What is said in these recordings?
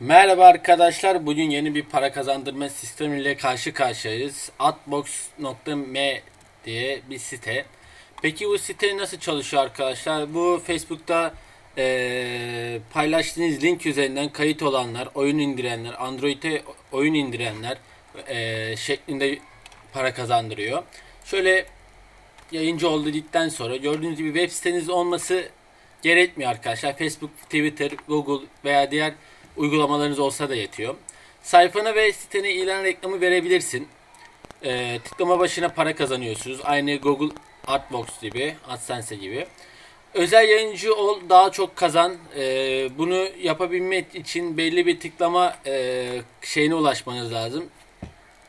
Merhaba arkadaşlar. Bugün yeni bir para kazandırma sistemiyle karşı karşıyayız. Atbox.me diye bir site. Peki bu site nasıl çalışıyor arkadaşlar? Bu Facebook'ta eee, paylaştığınız link üzerinden kayıt olanlar, oyun indirenler, Android'e oyun indirenler eee, şeklinde para kazandırıyor. Şöyle yayıncı oldu dedikten sonra gördüğünüz gibi web siteniz olması gerekmiyor arkadaşlar. Facebook, Twitter, Google veya diğer uygulamalarınız olsa da yetiyor. Sayfana ve sitene ilan reklamı verebilirsin. Ee, tıklama başına para kazanıyorsunuz. Aynı Google Artbox gibi, AdSense gibi. Özel yayıncı ol, daha çok kazan. Ee, bunu yapabilmek için belli bir tıklama e, şeyine ulaşmanız lazım.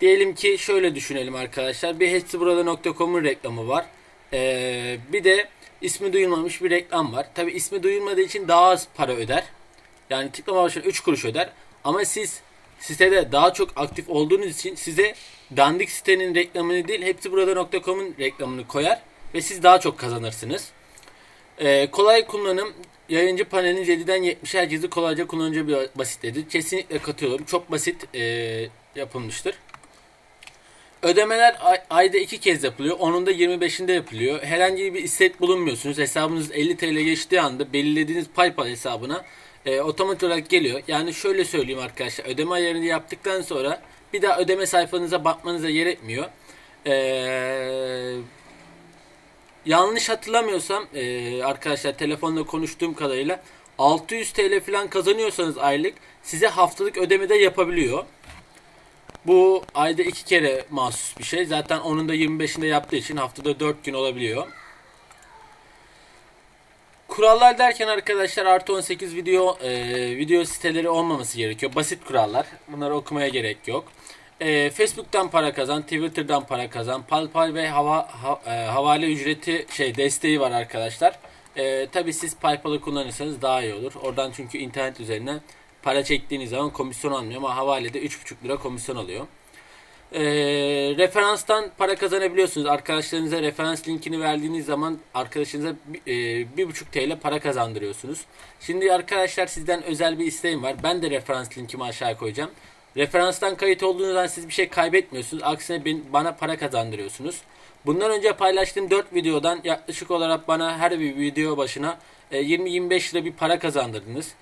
Diyelim ki şöyle düşünelim arkadaşlar. Bir hepsiburada.com'un reklamı var. Ee, bir de ismi duyulmamış bir reklam var. Tabi ismi duyulmadığı için daha az para öder. Yani tıklama başına 3 kuruş öder. Ama siz sitede daha çok aktif olduğunuz için size dandik sitenin reklamını değil hepsiburada.com'un reklamını koyar ve siz daha çok kazanırsınız. Ee, kolay kullanım yayıncı panelin 7'den 70'e herkesi kolayca kullanıcı bir basitledir. Kesinlikle katılıyorum. Çok basit e, yapılmıştır. Ödemeler ay- ayda iki kez yapılıyor. Onun da 25'inde yapılıyor. Herhangi bir istek bulunmuyorsunuz. Hesabınız 50 TL geçtiği anda belirlediğiniz PayPal hesabına e, otomatik olarak geliyor. Yani şöyle söyleyeyim arkadaşlar. Ödeme ayarını yaptıktan sonra bir daha ödeme sayfanıza bakmanıza gerekmiyor. Eee yanlış hatırlamıyorsam e, arkadaşlar telefonla konuştuğum kadarıyla 600 TL falan kazanıyorsanız aylık size haftalık ödeme de yapabiliyor. Bu ayda iki kere mahsus bir şey. Zaten onun da 25'inde yaptığı için haftada 4 gün olabiliyor. Kurallar derken arkadaşlar artı 18 video e, video siteleri olmaması gerekiyor. Basit kurallar. Bunları okumaya gerek yok. E, Facebook'tan para kazan, Twitter'dan para kazan, PayPal ve hava, ha- e, havale ücreti şey desteği var arkadaşlar. E, Tabi siz PayPal'ı kullanırsanız daha iyi olur. Oradan çünkü internet üzerinden para çektiğiniz zaman komisyon almıyor ama havalede 3,5 lira komisyon alıyor. Ee, referanstan para kazanabiliyorsunuz. Arkadaşlarınıza referans linkini verdiğiniz zaman arkadaşınıza e, bir buçuk TL para kazandırıyorsunuz. Şimdi arkadaşlar sizden özel bir isteğim var. Ben de referans linkimi aşağı koyacağım. Referanstan kayıt olduğunuz zaman siz bir şey kaybetmiyorsunuz. Aksine ben- bana para kazandırıyorsunuz. Bundan önce paylaştığım 4 videodan yaklaşık olarak bana her bir video başına e, 20-25 lira bir para kazandırdınız.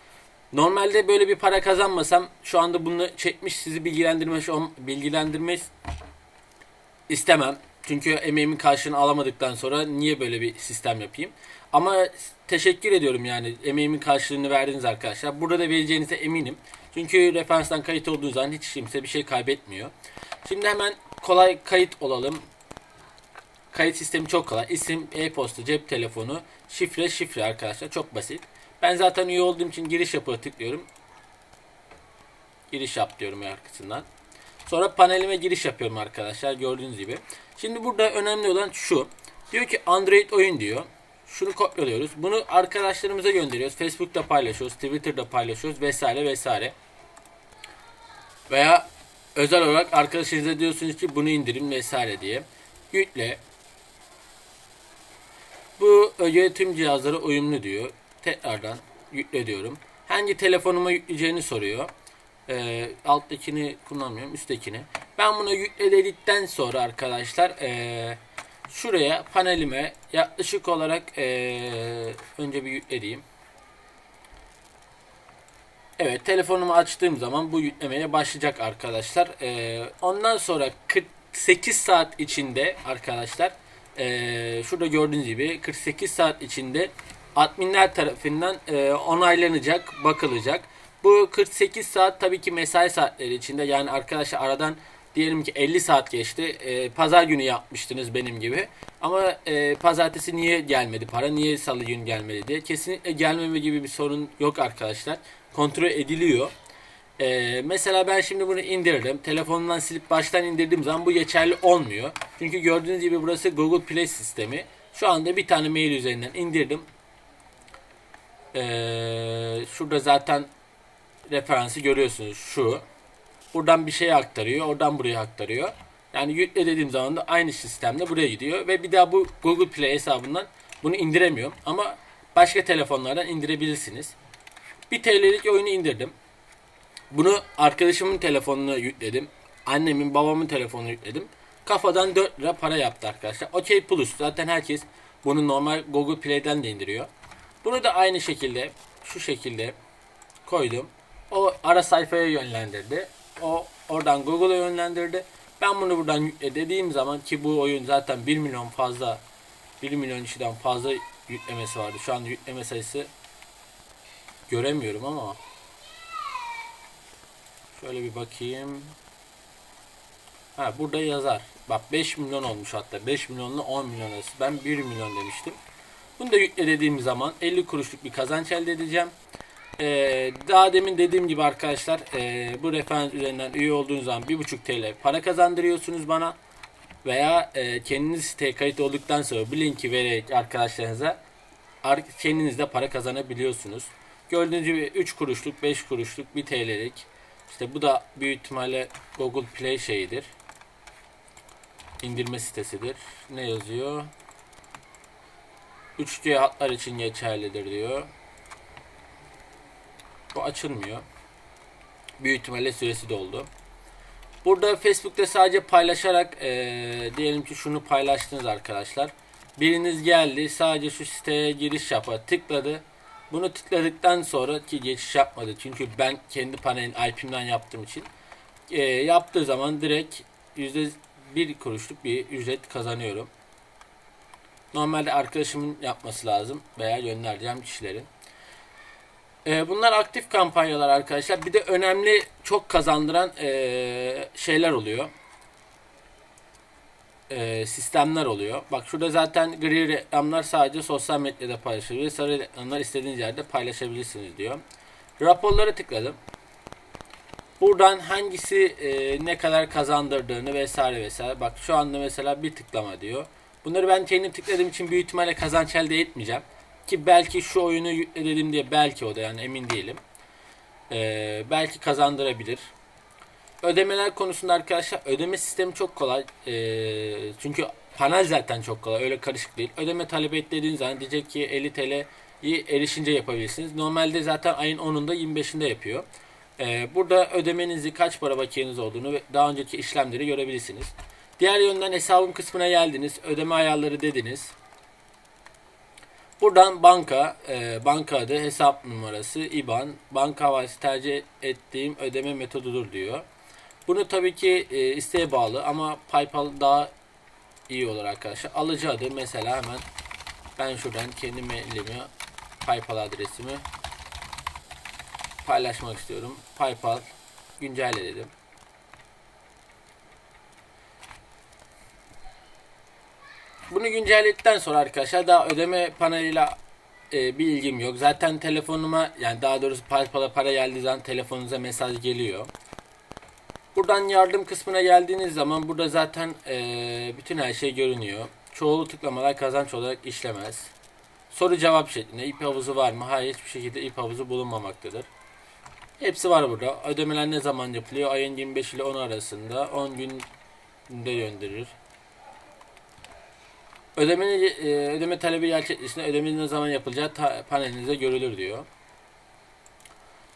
Normalde böyle bir para kazanmasam şu anda bunu çekmiş sizi bilgilendirmiş bilgilendirmek istemem. Çünkü emeğimin karşılığını alamadıktan sonra niye böyle bir sistem yapayım? Ama teşekkür ediyorum yani emeğimin karşılığını verdiniz arkadaşlar. Burada da vereceğinize eminim. Çünkü referanstan kayıt olduğunuz zaman hiç kimse bir şey kaybetmiyor. Şimdi hemen kolay kayıt olalım. Kayıt sistemi çok kolay. İsim, e-posta, cep telefonu, şifre, şifre arkadaşlar. Çok basit. Ben zaten üye olduğum için giriş yapıya tıklıyorum. Giriş yap diyorum arkasından. Sonra panelime giriş yapıyorum arkadaşlar gördüğünüz gibi. Şimdi burada önemli olan şu. Diyor ki Android oyun diyor. Şunu kopyalıyoruz. Bunu arkadaşlarımıza gönderiyoruz. Facebook'ta paylaşıyoruz, Twitter'da paylaşıyoruz vesaire vesaire. Veya özel olarak arkadaşınıza diyorsunuz ki bunu indirin vesaire diye. Yükle. Bu öge tüm cihazlara uyumlu diyor. Tekrardan yükle diyorum. Hangi telefonuma yükleyeceğini soruyor. Ee, alttakini kullanmıyorum, üsttekini. Ben bunu yükle dedikten sonra arkadaşlar ee, şuraya panelime yaklaşık olarak ee, önce bir yükle diyeyim. Evet telefonumu açtığım zaman bu yüklemeye başlayacak arkadaşlar. Ee, ondan sonra 48 saat içinde arkadaşlar ee, şurada gördüğünüz gibi 48 saat içinde adminler tarafından ee, onaylanacak, bakılacak. Bu 48 saat tabii ki mesai saatleri içinde yani arkadaşlar aradan diyelim ki 50 saat geçti. Ee, pazar günü yapmıştınız benim gibi. Ama e, pazartesi niye gelmedi para, niye salı günü gelmedi diye. Kesinlikle gelmeme gibi bir sorun yok arkadaşlar. Kontrol ediliyor. Ee, mesela ben şimdi bunu indirdim. Telefonumdan silip baştan indirdiğim zaman bu geçerli olmuyor. Çünkü gördüğünüz gibi burası Google Play sistemi. Şu anda bir tane mail üzerinden indirdim. Ee, şurada zaten referansı görüyorsunuz şu. Buradan bir şeye aktarıyor. Oradan buraya aktarıyor. Yani yükle dediğim zaman da aynı sistemle buraya gidiyor. Ve bir daha bu Google Play hesabından bunu indiremiyorum. Ama başka telefonlardan indirebilirsiniz. Bir TL'lik oyunu indirdim. Bunu arkadaşımın telefonuna yükledim. Annemin, babamın telefonuna yükledim. Kafadan 4 lira para yaptı arkadaşlar. OK Plus. Zaten herkes bunu normal Google Play'den de indiriyor. Bunu da aynı şekilde şu şekilde koydum. O ara sayfaya yönlendirdi. O oradan Google'a yönlendirdi. Ben bunu buradan yükle dediğim zaman ki bu oyun zaten 1 milyon fazla 1 milyon kişiden fazla yüklemesi vardı. Şu anda yükleme sayısı göremiyorum ama şöyle bir bakayım. Ha burada yazar. Bak 5 milyon olmuş hatta. 5 milyonla 10 milyon arası. Ben 1 milyon demiştim. Bunu da yükle dediğim zaman 50 kuruşluk bir kazanç elde edeceğim. Ee, daha demin dediğim gibi arkadaşlar e, bu referans üzerinden üye olduğunuz zaman 1.5 TL para kazandırıyorsunuz bana veya e, kendiniz siteye kayıt olduktan sonra bu linki vererek arkadaşlarınıza ar- kendiniz de para kazanabiliyorsunuz. Gördüğünüz gibi 3 kuruşluk, 5 kuruşluk, 1 TL'lik. İşte bu da büyük ihtimalle Google Play şeyidir. İndirme sitesidir. Ne yazıyor? 3G hatlar için geçerlidir diyor. Bu açılmıyor. Büyük ihtimalle süresi doldu. Burada Facebook'ta sadece paylaşarak eee, diyelim ki şunu paylaştınız arkadaşlar. Biriniz geldi sadece şu siteye giriş yapar tıkladı. Bunu tıkladıktan sonra ki geçiş yapmadı. Çünkü ben kendi panelin IP'mden yaptığım için eee, yaptığı zaman direkt yüzde bir kuruşluk bir ücret kazanıyorum. Normalde arkadaşımın yapması lazım veya göndereceğim kişilerin. Ee, bunlar aktif kampanyalar arkadaşlar. Bir de önemli çok kazandıran ee, şeyler oluyor. Ee, sistemler oluyor. Bak şurada zaten gri reklamlar sadece sosyal medyada paylaşılıyor. Sarı reklamlar istediğiniz yerde paylaşabilirsiniz diyor. Raporlara tıkladım. Buradan hangisi ne kadar kazandırdığını vesaire vesaire. Bak şu anda mesela bir tıklama diyor. Bunları ben kendim tıkladığım için büyük ihtimalle kazanç elde etmeyeceğim. Ki belki şu oyunu yükledim diye belki o da yani emin değilim. Ee, belki kazandırabilir. Ödemeler konusunda arkadaşlar ödeme sistemi çok kolay. Ee, çünkü panel zaten çok kolay. Öyle karışık değil. Ödeme talep ettiğiniz zaman diyecek ki 50 TL'yi erişince yapabilirsiniz. Normalde zaten ayın 10'unda 25'inde yapıyor. Ee, burada ödemenizi kaç para bakiyeniz olduğunu ve daha önceki işlemleri görebilirsiniz. Diğer yönden hesabım kısmına geldiniz. Ödeme ayarları dediniz. Buradan banka, e, banka adı, hesap numarası, IBAN, banka havası tercih ettiğim ödeme metodudur diyor. Bunu tabii ki e, isteğe bağlı ama PayPal daha iyi olur arkadaşlar. Alıcı adı mesela hemen ben şuradan kendi mailimi, PayPal adresimi paylaşmak istiyorum. PayPal güncelle dedim. Bunu güncelledikten sonra arkadaşlar daha ödeme paneliyle e, bir ilgim yok. Zaten telefonuma yani daha doğrusu PayPal'a para geldiği zaman telefonunuza mesaj geliyor. Buradan yardım kısmına geldiğiniz zaman burada zaten e, bütün her şey görünüyor. Çoğulu tıklamalar kazanç olarak işlemez. Soru cevap şeklinde ip havuzu var mı? Hayır hiçbir şekilde ip havuzu bulunmamaktadır. Hepsi var burada. Ödemeler ne zaman yapılıyor? Ayın 25 ile 10 arasında 10 günde gönderir. Ödemeni, e, ödeme talebi gerçekleştiğinde ödemenin ne zaman yapılacağı panelinizde görülür diyor.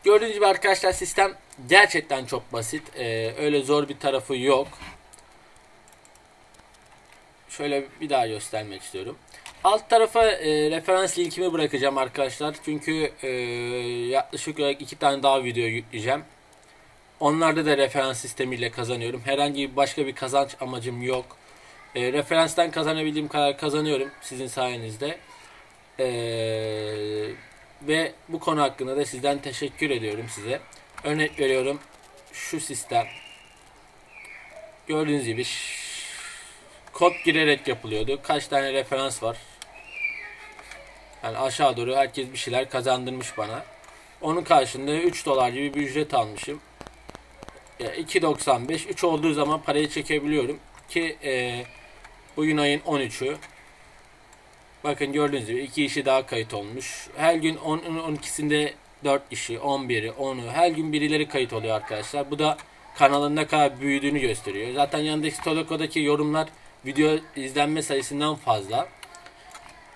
Gördüğünüz gibi arkadaşlar sistem gerçekten çok basit. E, öyle zor bir tarafı yok. Şöyle bir daha göstermek istiyorum. Alt tarafa e, referans linkimi bırakacağım arkadaşlar. Çünkü e, yaklaşık olarak iki tane daha video yükleyeceğim. Onlarda da referans sistemiyle kazanıyorum. Herhangi başka bir kazanç amacım yok. E, referanstan kazanabildiğim kadar kazanıyorum sizin sayenizde. E, ve bu konu hakkında da sizden teşekkür ediyorum size. Örnek veriyorum şu sistem. Gördüğünüz gibi kod girerek yapılıyordu. Kaç tane referans var? Yani aşağı doğru herkes bir şeyler kazandırmış bana. Onun karşılığında 3 dolar gibi bir ücret almışım. Ya 2.95 3 olduğu zaman parayı çekebiliyorum ki e, bugün ayın 13'ü. Bakın gördüğünüz gibi iki işi daha kayıt olmuş. Her gün 10 12'sinde 4 kişi, 11'i, 10'u her gün birileri kayıt oluyor arkadaşlar. Bu da kanalın ne kadar büyüdüğünü gösteriyor. Zaten yanındaki Toloko'daki yorumlar video izlenme sayısından fazla.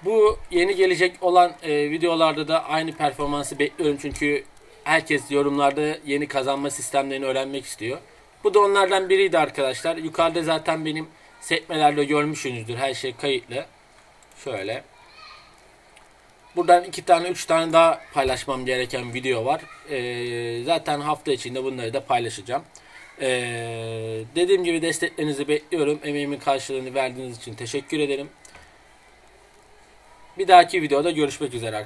Bu yeni gelecek olan e, videolarda da aynı performansı bekliyorum çünkü herkes yorumlarda yeni kazanma sistemlerini öğrenmek istiyor. Bu da onlardan biriydi arkadaşlar. Yukarıda zaten benim sekmelerde görmüşsünüzdür. Her şey kayıtlı. Şöyle. Buradan iki tane, üç tane daha paylaşmam gereken video var. Ee, zaten hafta içinde bunları da paylaşacağım. Ee, dediğim gibi desteklerinizi bekliyorum. Emeğimin karşılığını verdiğiniz için teşekkür ederim. Bir dahaki videoda görüşmek üzere arkadaşlar.